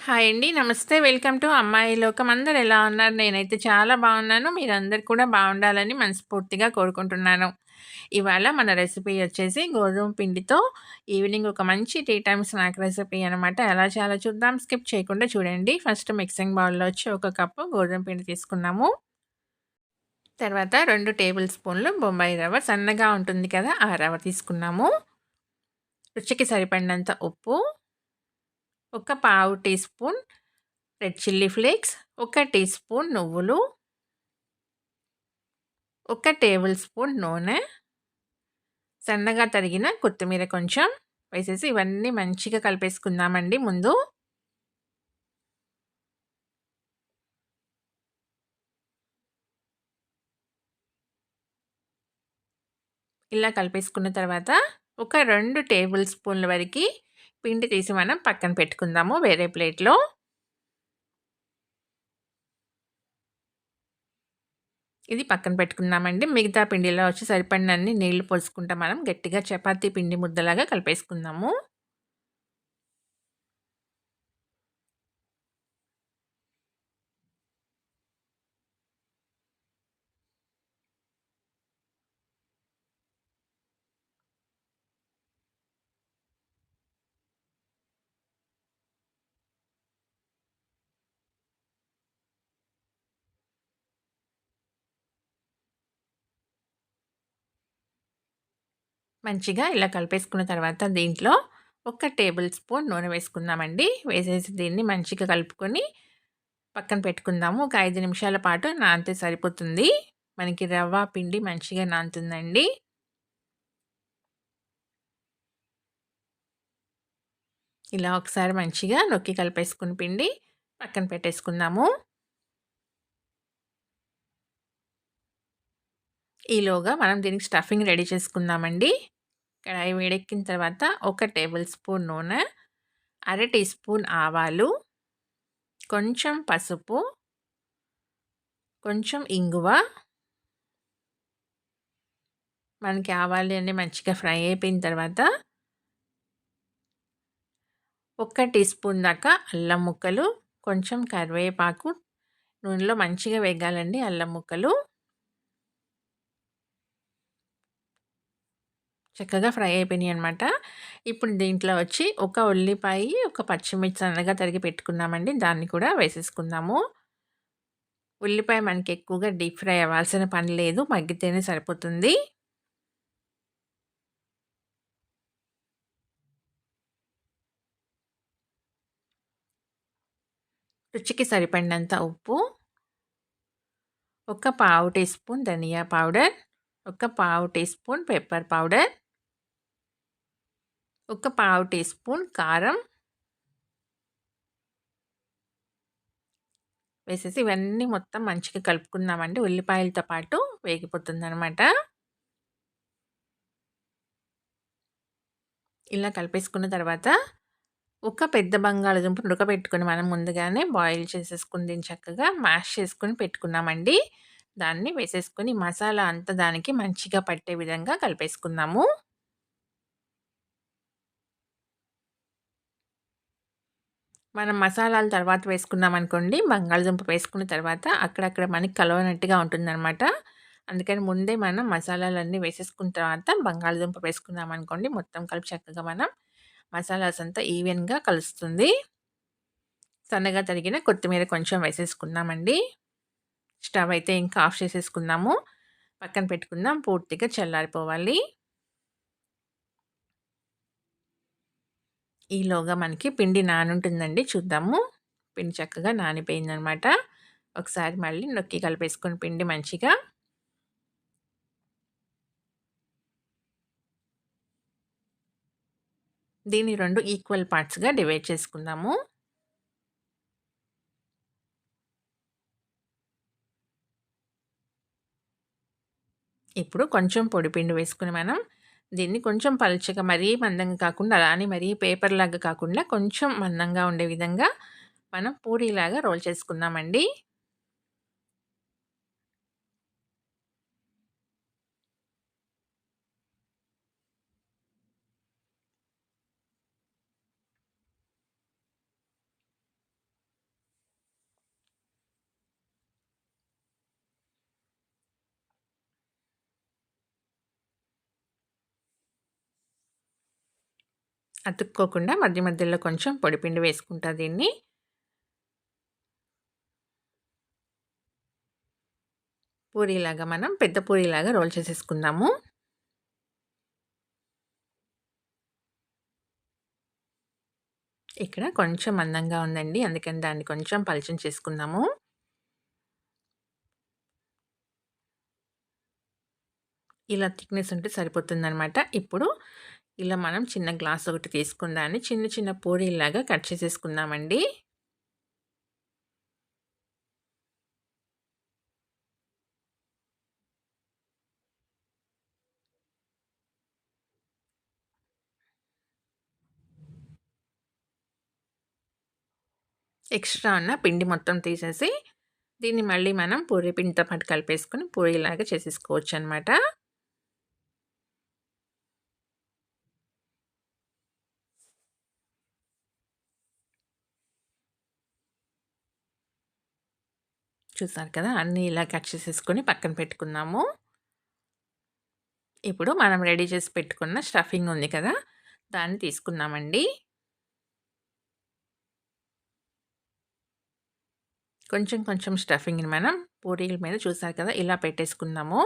Hi అండి. నమస్తే. Welcome to అమ్మాయి లోకం. అందరు ఎలా ఉన్నారు? నేనైతే చాలా బాగున్నాను. మీరందరు కూడా బాగుండాలని మనస్ఫూర్తిగా కోరుకుంటున్నాను. ఇవాళ మన రెసిపీ వచ్చేసి గోధుమ పిండితో ఈవినింగ్ ఒక మంచి టీ టైమ్ స్నాక్ రెసిపీ అనమాట. ఎలా చాలా చూద్దాం. స్కిప్ చేయకుండా చూడండి. ఫస్ట్ మిక్సింగ్ బౌల్‌లో వచ్చి ఒక కప్పు గోధుమ పిండి తీసుకున్నాము. తర్వాత రెండు టేబుల్ స్పూన్లు బొంబాయి రవ్వ సన్నగా ఉంటుంది కదా! ఆ రవ్వ తీసుకున్నాము. రుచికి సరిపడినంత ఉప్పు ఒక పావు teaspoon red chilli flakes ఒక టీ స్పూన్ నువ్వులు ఒక టేబుల్ స్పూన్ నూనె సన్నగా తరిగిన కొత్తిమీర కొంచెం వేసేసి ఇవన్నీ మంచిగా కలిపేసుకుందామండి ముందు. ఇలా కలిపేసుకున్న తర్వాత ఒక రెండు టేబుల్ స్పూన్ల వరకు పిండి తీసి మనం పక్కన పెట్టుకుందాము వేరే ప్లేట్లో. ఇది పక్కన పెట్టుకుందామండి. మిగతా పిండిలో వచ్చి సరిపడినన్ని నీళ్ళు పోసుకుంటా మనం గట్టిగా చపాతీ పిండి ముద్దలాగా కలిపేసుకుందాము. మంచిగా ఇలా కలిపేసుకున్న తర్వాత దీంట్లో ఒక టేబుల్ స్పూన్ నూనె వేసుకుందామండి. వేసేసి దీన్ని మంచిగా కలుపుకొని పక్కన పెట్టుకుందాము. ఒక ఐదు నిమిషాల పాటు నానితే సరిపోతుంది. మనకి రవ్వ పిండి మంచిగా నానుతుందండి. ఇలా ఒకసారి మంచిగా నొక్కి కలిపేసుకుని పిండి పక్కన పెట్టేసుకుందాము. ఈలోగా మనం దీనికి స్టఫింగ్ రెడీ చేసుకుందామండి. కడాయి వేడెక్కిన తర్వాత ఒక టేబుల్ స్పూన్ నూనె అర టీ స్పూన్ ఆవాలు కొంచెం పసుపు కొంచెం ఇంగువ. మనకి ఆవాలు అన్నీ మంచిగా ఫ్రై అయిపోయిన తర్వాత ఒక టీ స్పూన్ దాకా అల్లం ముక్కలు కొంచెం కరివేపాకు. నూనెలో మంచిగా వేగాలండి అల్లం ముక్కలు. చక్కగా ఫ్రై అయిపోయినాయి అనమాట ఇప్పుడు దీంట్లో వచ్చి ఒక ఉల్లిపాయ ఒక పచ్చిమిర్చి సన్నగా తరిగి పెట్టుకున్నామండి. దాన్ని కూడా వేసేసుకుందాము. ఉల్లిపాయ మనకి ఎక్కువగా డీప్ ఫ్రై అవ్వాల్సిన పని లేదు. మగ్గితేనే సరిపోతుంది. రుచికి సరిపడినంత ఉప్పు ఒక పావు టీ స్పూన్ ధనియా పౌడర్ ఒక పావు టీ స్పూన్ పెప్పర్ పౌడర్ ఒక పావు టీ స్పూన్ కారం వేసేసి ఇవన్నీ మొత్తం మంచిగా కలుపుకుందామండి. ఉల్లిపాయలతో పాటు వేగిపోతుంది అనమాట ఇలా కలిపేసుకున్న తర్వాత ఒక పెద్ద బంగాళదుంప ఉడకబెట్టుకుని మనం ముందుగానే బాయిల్ చేసేసుకుంది చక్కగా మ్యాష్ చేసుకుని పెట్టుకున్నామండి. దాన్ని వేసేసుకొని మసాలా అంతా దానికి మంచిగా పట్టే విధంగా కలిపేసుకుందాము. మనం మసాలాలు తర్వాత వేసుకున్నాం అనుకోండి బంగాళదుంప వేసుకున్న తర్వాత అక్కడక్కడ మనకి కలవనట్టుగా ఉంటుందన్నమాట. అందుకని ముందే మనం మసాలాలన్నీ వేసేసుకున్న తర్వాత బంగాళదుంప వేసుకున్నాం అనుకోండి మొత్తం కలిపి చక్కగా మనం మసాలాస్ అంతా ఈవెన్గా కలుస్తుంది. సన్నగా తరిగిన కొత్తిమీర కొంచెం వేసేసుకున్నామండి. స్టవ్ అయితే ఇంకా ఆఫ్ చేసేసుకుందాము పక్కన పెట్టుకుందాం పూర్తిగా చల్లారిపోవాలి. ఈలోగా మనకి పిండి నానుంటుందండి. చూద్దాము. పిండి చక్కగా నానిపోయిందనమాట. ఒకసారి మళ్ళీ నొక్కి కలిపేసుకొని పిండి మంచిగా. దీన్ని రెండు ఈక్వల్ పార్ట్స్గా డివైడ్ చేసుకుందాము. ఇప్పుడు కొంచెం పొడిపిండి వేసుకుని మనం దీన్ని కొంచెం పలుచగా మరీ మందంగా కాకుండా అలానే మరీ పేపర్ లాగా కాకుండా కొంచెం మందంగా ఉండే విధంగా మనం పూరీలాగా రోల్ చేసుకుందామండి. అతుక్కోకుండా మధ్య మధ్యలో కొంచెం పొడిపిండి వేసుకుంటా దీన్ని. పూరీలాగా మనం పెద్ద పూరీలాగా రోల్ చేసేసుకుందాము. ఇక్కడ కొంచెం అందంగా ఉందండి అందుకని దాన్ని కొంచెం పలచం చేసుకుందాము. ఇలా థిక్నెస్ ఉంటే సరిపోతుందనమాట ఇప్పుడు ఇలా మనం చిన్న గ్లాస్ ఒకటి తీసుకుందామని చిన్న చిన్న పూరీలాగా కట్ చేసేసుకుందామండి. ఎక్స్ట్రా ఉన్న పిండి మొత్తం తీసేసి దీన్ని మళ్ళీ మనం పూరి పిండితో పాటు కలిపేసుకొని పూరీలాగా చేసేసుకోవచ్చు అనమాట చూసారు కదా? అన్నీ ఇలా కట్ చేసేసుకొని పక్కన పెట్టుకున్నాము ఇప్పుడు మనం రెడీ చేసి పెట్టుకున్న స్టఫింగ్ ఉంది కదా? దాన్ని తీసుకున్నామండి కొంచెం కొంచెం స్టఫింగ్ని మనం పూరీల మీద చూసారు కదా? ఇలా పెట్టేసుకున్నాము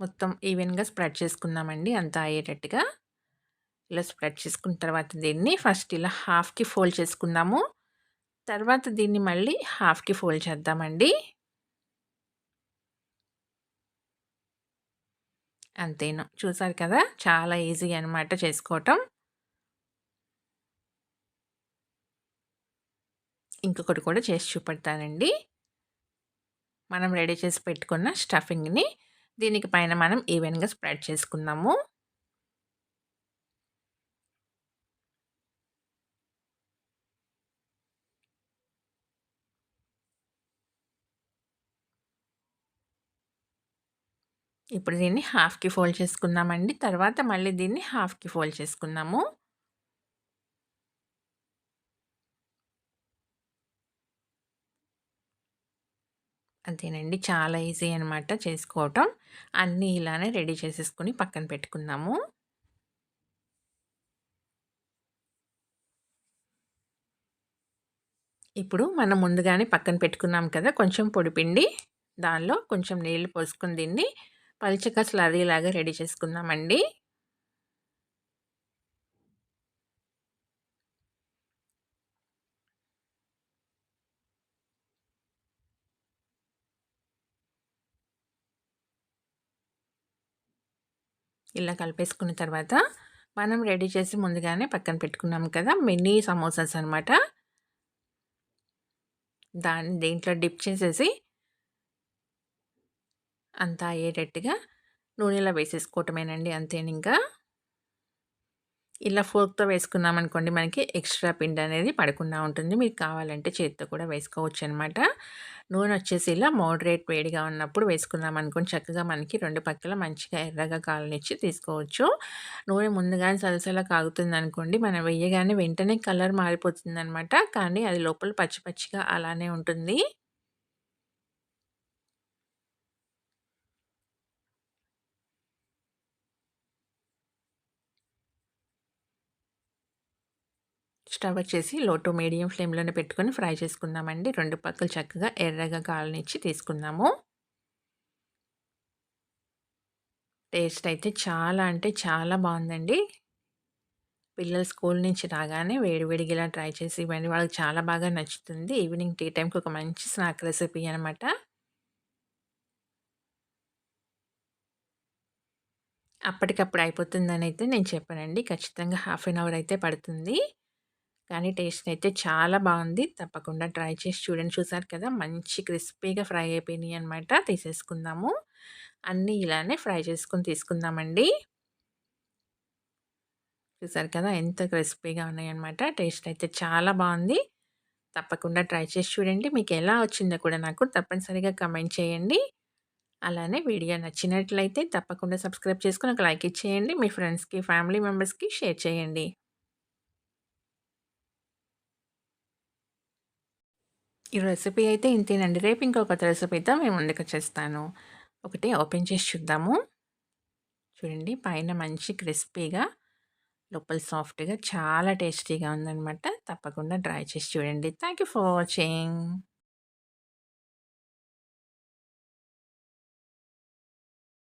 మొత్తం ఈవెన్గా స్ప్రెడ్ చేసుకున్నామండి అంతా అయ్యేటట్టుగా. ఇలా స్ప్రెడ్ చేసుకున్న తర్వాత దీన్ని ఫస్ట్ ఇలా హాఫ్కి ఫోల్డ్ చేసుకుందాము. తర్వాత దీన్ని మళ్ళీ హాఫ్కి ఫోల్డ్ చేద్దామండి. అంతేను. చూసారు కదా! చాలా ఈజీ అనమాట చేసుకోవటం. ఇంకొకటి కూడా చేసి చూపెడతానండి. మనం రెడీ చేసి పెట్టుకున్న స్టఫింగ్ని దీనికి పైన మనం ఈవెన్గా స్ప్రెడ్ చేసుకున్నాము ఇప్పుడు దీన్ని హాఫ్కి ఫోల్డ్ చేసుకున్నామండి తర్వాత మళ్ళీ దీన్ని హాఫ్కి ఫోల్డ్ చేసుకున్నాము అంతేనండి చాలా ఈజీ అనమాట చేసుకోవటం. అన్నీ ఇలానే రెడీ చేసేసుకుని పక్కన పెట్టుకున్నాము ఇప్పుడు మనం ముందుగానే పక్కన పెట్టుకున్నాం కదా! కొంచెం పొడిపిండి దానిలో కొంచెం నీళ్ళు పోసుకుని దీన్ని పల్చగా స్లరీలాగా రెడీ చేసుకుందామండి. ఇలా కలిపేసుకున్న తర్వాత మనం రెడీ చేసి ముందుగానే పక్కన పెట్టుకున్నాం కదా మినీ సమోసాస్ అనమాట దాన్ని దీంట్లో డిప్ చేసేసి అంతా అయ్యేటట్టుగా నూనెలో వేసేసుకోవటమేనండి అంతేని ఇంకా ఇలా ఫోర్క్తో వేసుకున్నామనుకోండి మనకి ఎక్స్ట్రా పిండి అనేది పడకుండా ఉంటుంది. మీకు కావాలంటే చేతితో కూడా వేసుకోవచ్చు అనమాట నూనె వచ్చేసి ఇలా మోడరేట్ వేడిగా ఉన్నప్పుడు వేసుకున్నామనుకోండి చక్కగా మనకి రెండు పక్కల మంచిగా ఎర్రగా కాలనిచ్చి తీసుకోవచ్చు. నూనె ముందుగానే సలసలా కాగుతుంది అనుకోండి మనం వేయగానే వెంటనే కలర్ మారిపోతుంది అనమాట కానీ అది లోపల పచ్చి పచ్చిగా అలానే ఉంటుంది. స్టవ్ వచ్చేసి లో టు మీడియం ఫ్లేమ్లోనే పెట్టుకొని ఫ్రై చేసుకుందామండి. రెండు పక్కలు చక్కగా ఎర్రగా కాలనిచ్చి తీసుకుందాము. టేస్ట్ అయితే చాలా అంటే చాలా బాగుందండి. పిల్లలు స్కూల్ నుంచి రాగానే వేడివేడిగా ఇలా ట్రై చేసి ఇవన్నీ వాళ్ళకి చాలా బాగా నచ్చుతుంది. ఈవినింగ్ టీ టైంకి ఒక మంచి స్నాక్ రెసిపీ అనమాట అప్పటికప్పుడు అయిపోతుందని అయితే నేను చెప్పానండి. ఖచ్చితంగా హాఫ్ అన్ అవర్ అయితే పడుతుంది. కానీ టేస్ట్ అయితే చాలా బాగుంది తప్పకుండా ట్రై చేసి చూడండి. చూసారు కదా! మంచి క్రిస్పీగా ఫ్రై అయిపోయినాయి అనమాట తీసేసుకుందాము. అన్నీ ఇలానే ఫ్రై చేసుకొని తీసుకుందామండి. చూసారు కదా! ఎంత క్రిస్పీగా ఉన్నాయన్నమాట టేస్ట్ అయితే చాలా బాగుంది తప్పకుండా ట్రై చేసి చూడండి. మీకు ఎలా వచ్చిందో కూడా నాకు తప్పనిసరిగా కమెంట్ చేయండి. అలానే వీడియో నచ్చినట్లయితే తప్పకుండా సబ్స్క్రైబ్ చేసుకుని ఒక లైక్ ఇచ్చేయండి. మీ ఫ్రెండ్స్కి ఫ్యామిలీ మెంబర్స్కి షేర్ చేయండి. ఈ రెసిపీ అయితే ఇంతేనండి రేపు ఇంకొక రెసిపీతో మేము ముందుకు వచ్చేస్తాను ఒకటి ఓపెన్ చేసి చూద్దాము చూడండి పైన మంచి క్రిస్పీగా లోపల సాఫ్ట్‌గా చాలా టేస్టీగా ఉందనమాట. తప్పకుండా ట్రై చేసి చూడండి. Thank you for watching.